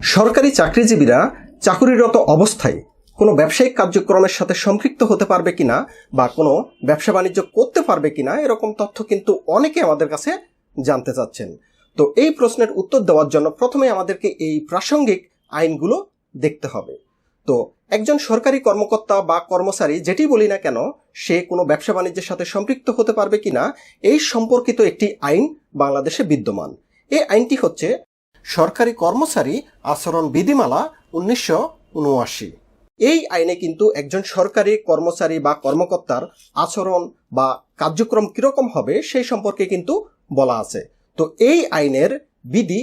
সরকারি চাকরিজীবীরা চাকুরিরত অবস্থায় কোনো ব্যবসায়িক কার্যক্রমের সাথে সম্পৃক্ত হতে পারবে কিনা বা কোনো ব্যবসা বাণিজ্য করতে পারবে কিনা, এরকম তথ্য কিন্তু অনেকে আমাদের কাছে জানতে চাচ্ছেন। তো এই প্রশ্নের উত্তর দেওয়ার জন্য প্রথমে আমাদেরকে এই প্রাসঙ্গিক আইনগুলো দেখতে হবে। তো একজন সরকারি কর্মকর্তা বা কর্মচারী যেটি বলি না কেন, সে কোনো ব্যবসা বাণিজ্যের সাথে সম্পৃক্ত হতে পারবে কিনা, এই সম্পর্কিত একটি আইন বাংলাদেশে বিদ্যমান। এই আইনটি হচ্ছে সরকারি কর্মচারী আচরণ বিধিমালা উনিশশো উনআশি। এই আইনে কিন্তু একজন সরকারি কর্মচারী বা কর্মকর্তার আচরণ বা কার্যক্রম কীরকম হবে সেই সম্পর্কে কিন্তু বলা আছে। তো এই আইনের বিধি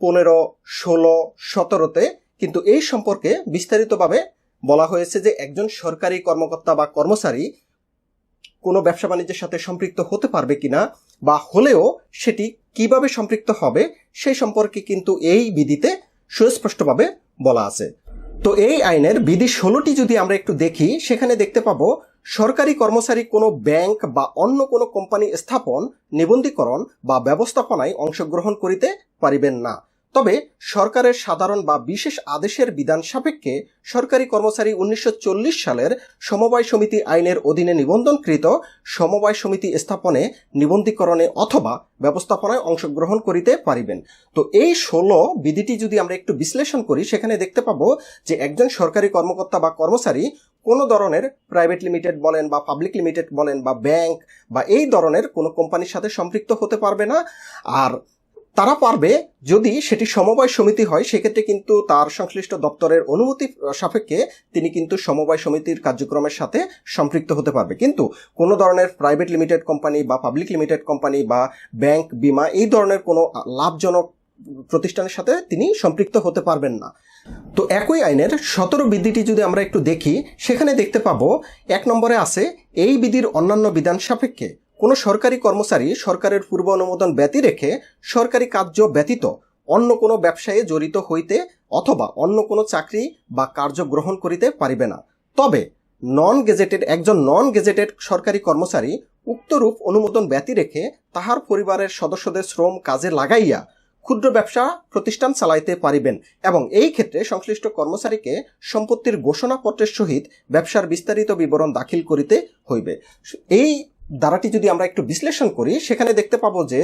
পনেরো, ষোলো, সতেরোতে কিন্তু এই সম্পর্কে বিস্তারিতভাবে বলা হয়েছে যে একজন সরকারি কর্মকর্তা বা কর্মচারী কোনো ব্যবসা বাণিজ্যের সাথে সম্পৃক্ত হতে পারবে কিনা বা হলেও সেটি কীভাবে সম্পৃক্ত হবে সেই সম্পর্কে কিন্তু এই বিধিতে সুস্পষ্টভাবে বলা আছে। তো এই আইনের বিধি ষোলোটি যদি আমরা একটু দেখি, সেখানে দেখতে পাবো সরকারি কর্মচারী কোনো ব্যাংক বা অন্য কোনো কোম্পানি স্থাপন, নিবন্ধীকরণ বা ব্যবস্থাপনায় অংশগ্রহণ করিতে পারিবেন না। তবে সরকারের সাধারণ বা বিশেষ আদেশের বিধান সাপেক্ষে সরকারি কর্মচারী উনিশশো চল্লিশ সালের সমবায় সমিতি আইনের অধীনে নিবন্ধনকৃত সমবায় সমিতি স্থাপনে নিবন্ধীকরণে অথবা ব্যবস্থাপনায় অংশগ্রহণ করিতে পারিবেন। তো এই ষোলো বিধিটি যদি আমরা একটু বিশ্লেষণ করি, সেখানে দেখতে পাবো যে একজন সরকারি কর্মকর্তা বা কর্মচারী কোনো ধরনের প্রাইভেট লিমিটেড বলেন বা পাবলিক লিমিটেড বলেন বা ব্যাংক বা এই ধরনের কোনো কোম্পানির সাথে সম্পৃক্ত হতে পারবে না। আর তারা পারবে যদি সেটি সমবায় সমিতি হয়, সেক্ষেত্রে কিন্তু তার সংশ্লিষ্ট দপ্তরের অনুমতি সাপেক্ষে তিনি কিন্তু সমবায় সমিতির কার্যক্রমের সাথে সম্পৃক্ত হতে পারবে। কিন্তু কোনো ধরনের প্রাইভেট লিমিটেড কোম্পানি বা পাবলিক লিমিটেড কোম্পানি বা ব্যাংক বিমা এই ধরনের কোনো লাভজনক প্রতিষ্ঠানের সাথে তিনি সম্পৃক্ত হতে পারবেন না। তো একই আইনের সতেরো বিধিটি যদি আমরা একটু দেখি, সেখানে দেখতে পাবো, এক নম্বরে আছে, এই বিধির অন্যান্য বিধান সাপেক্ষে কোনো সরকারি কর্মচারী সরকারের পূর্ব অনুমোদন ব্যতি রেখে সরকারি কার্য ব্যতীত অন্য কোনো ব্যবসায়ে জড়িত হইতে অথবা অন্য কোনো চাকরি বা কার্য গ্রহণ করিতে পারিবে না। তবে নন গেজেটেড একজন নন গেজেটেড সরকারি কর্মচারী উক্তরূপ অনুমোদন ব্যতি রেখে তাহার পরিবারের সদস্যদের শ্রম কাজে লাগাইয়া ক্ষুদ্র ব্যবসা প্রতিষ্ঠান চালাইতে পারিবেন এবং এই ক্ষেত্রে সংশ্লিষ্ট কর্মচারীকে সম্পত্তির ঘোষণাপত্রের সহিত ব্যবসার বিস্তারিত বিবরণ দাখিল করিতে হইবে। এই ধারাটি যদি আমরা একটু বিশ্লেষণ করি, সেখানে দেখতে পাবো যে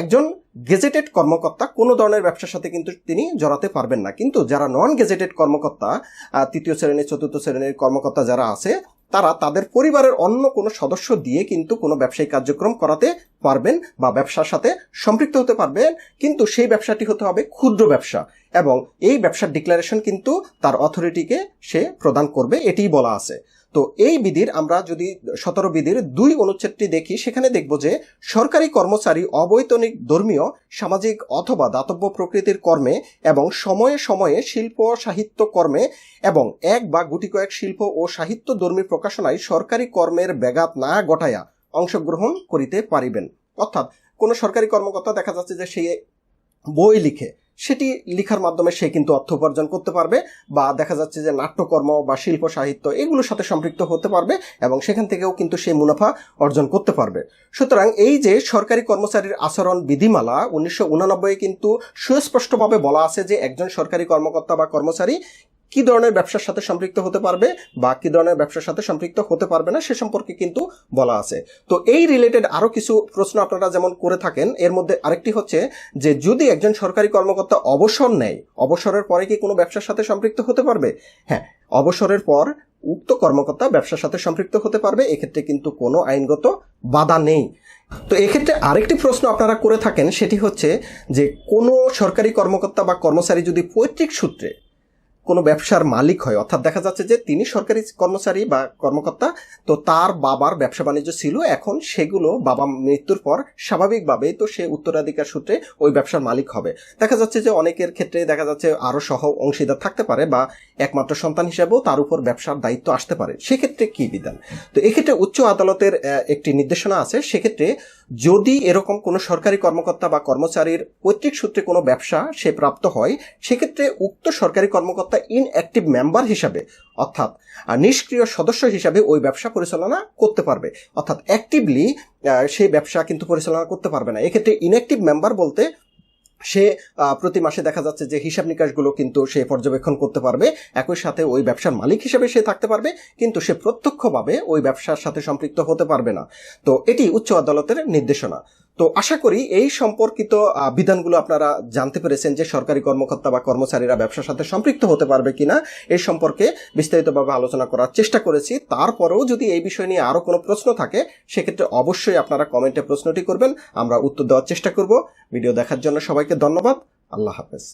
একজন গেজেটেড কর্মকর্তা কোনো ধরনের ব্যবসার সাথে কিন্তু তিনি জড়াতে পারবেন না। কিন্তু যারা নন গেজেটেড কর্মকর্তা তৃতীয় শ্রেণির চতুর্থ শ্রেণির কর্মকর্তা যারা আছে, তারা তাদের পরিবারের অন্য কোনো সদস্য দিয়ে কিন্তু কোনো ব্যবসায়িক কার্যক্রম করাতে পারবেন বা ব্যবসার সাথে সম্পৃক্ত হতে পারবেন। কিন্তু সেই ব্যবসাটি হতে হবে ক্ষুদ্র ব্যবসা এবং এই ব্যবসার ডিক্লারেশন কিন্তু তার অথরিটিকে সে প্রদান করবে, এটিই বলা আছে। তো এই বিধির আমরা যদি সতেরো বিধির দুই অনুচ্ছেদটি দেখি, সেখানে দেখব যে সরকারি কর্মচারী অবৈতনিক ধর্মীয়, সামাজিক অথবা দাতব্য প্রকৃতির কর্মে এবং সময়ে সময়ে শিল্প সাহিত্য কর্মে এবং এক বা গুটি কয়েক শিল্প ও সাহিত্য ধর্মী প্রকাশনায় সরকারি কর্মের ব্যাঘাত না ঘটাইয়া অংশগ্রহণ করিতে পারিবেন। অর্থাৎ কোনো সরকারি কর্মকর্তা দেখা যাচ্ছে যে সে বই লিখে সেটি লিখার মাধ্যমে সে কিন্তু অর্থ উপার্জন করতে পারবে বা দেখা যাচ্ছে যে নাট্যকর্ম বা শিল্প, সাহিত্য এগুলোর সাথে সম্পৃক্ত হতে পারবে এবং সেখান থেকেও কিন্তু সে মুনাফা অর্জন করতে পারবে। সুতরাং এই যে সরকারি কর্মচারীর আচরণ বিধিমালা, উনিশশো কিন্তু সুস্পষ্টভাবে বলা আছে যে একজন সরকারি কর্মকর্তা বা কর্মচারী কি ধরনের ব্যবসার সাথে সম্পৃক্ত হতে পারবে বা কি ধরনের ব্যবসার সাথে সম্পৃক্ত হতে পারবে না সে সম্পর্কে কিন্তু বলা আছে। তো এই রিলেটেড আরও কিছু প্রশ্ন আপনারা যেমন করে থাকেন, এর মধ্যে আরেকটি হচ্ছে যে যদি একজন সরকারি কর্মকর্তা অবসর নেয়, অবসরের পরে কি কোনো ব্যবসার সাথে সম্পৃক্ত হতে পারবে? হ্যাঁ অবসরের পর উক্ত কর্মকর্তা ব্যবসার সাথে সম্পৃক্ত হতে পারবে, এক্ষেত্রে কিন্তু কোনো আইনগত বাধা নেই। তো এক্ষেত্রে আরেকটি প্রশ্ন আপনারা করে থাকেন, সেটি হচ্ছে যে কোনো সরকারি কর্মকর্তা বা কর্মচারী যদি পৈতৃক সূত্রে কোনো ব্যবসার মালিক হয়। অর্থাৎ দেখা যাচ্ছে যে তিনি সরকারি কর্মচারী বা কর্মকর্তা, তো তার বাবার ব্যবসা বাণিজ্য ছিল। এখন সেগুলো বাবা মৃত্যুর পর স্বাভাবিকভাবেই তো সে উত্তরাধিকার সূত্রে ওই ব্যবসার মালিক হবে। দেখা যাচ্ছে যে অনেকের ক্ষেত্রে দেখা যাচ্ছে আরও সহ অংশীদার থাকতে পারে বা একমাত্র সন্তান হিসেবেও তার উপর ব্যবসার দায়িত্ব আসতে পারে। সেক্ষেত্রে কি বিধান? তো এক্ষেত্রে উচ্চ আদালতের একটি নির্দেশনা আছে। সেক্ষেত্রে যদি এরকম কোনো সরকারি কর্মকর্তা বা কর্মচারীর পৈতৃক সূত্রে কোনো ব্যবসা সে প্রাপ্ত হয়, সেক্ষেত্রে উক্ত সরকারি কর্মকর্তা ইন অ্যাক্টিভ মেম্বার হিসাবে, অর্থাৎ নিষ্ক্রিয় সদস্য হিসাবে ওই ব্যবসা পরিচালনা করতে পারবে। অর্থাৎ অ্যাক্টিভলি সেই ব্যবসা কিন্তু পরিচালনা করতে পারবে না। এক্ষেত্রে ইনঅ্যাক্টিভ মেম্বার বলতে সে প্রতি মাসে দেখা যাচ্ছে যে হিসাব নিকাশগুলো কিন্তু সে পর্যবেক্ষণ করতে পারবে। একই সাথে ওই ব্যবসার মালিক হিসেবে সে থাকতে পারবে, কিন্তু সে প্রত্যক্ষভাবে ওই ব্যবসার সাথে সম্পৃক্ত হতে পারবে না। তো এটি উচ্চ আদালতের নির্দেশনা। তো আশা করি এই সম্পর্কিত বিধানগুলো আপনারা জানতে পেরেছেন যে সরকারি কর্মকর্তা বা কর্মচারীরা ব্যবসার সাথে সম্পৃক্ত হতে পারবে কিনা এই সম্পর্কে বিস্তারিতভাবে আলোচনা করার চেষ্টা করেছি। তারপরেও যদি এই বিষয় নিয়ে আরও কোনো প্রশ্ন থাকে, সেক্ষেত্রে অবশ্যই আপনারা কমেন্টে প্রশ্নটি করবেন, আমরা উত্তর দেওয়ার চেষ্টা করব। ভিডিও দেখার জন্য সবাইকে ধন্যবাদ। আল্লাহ হাফেজ।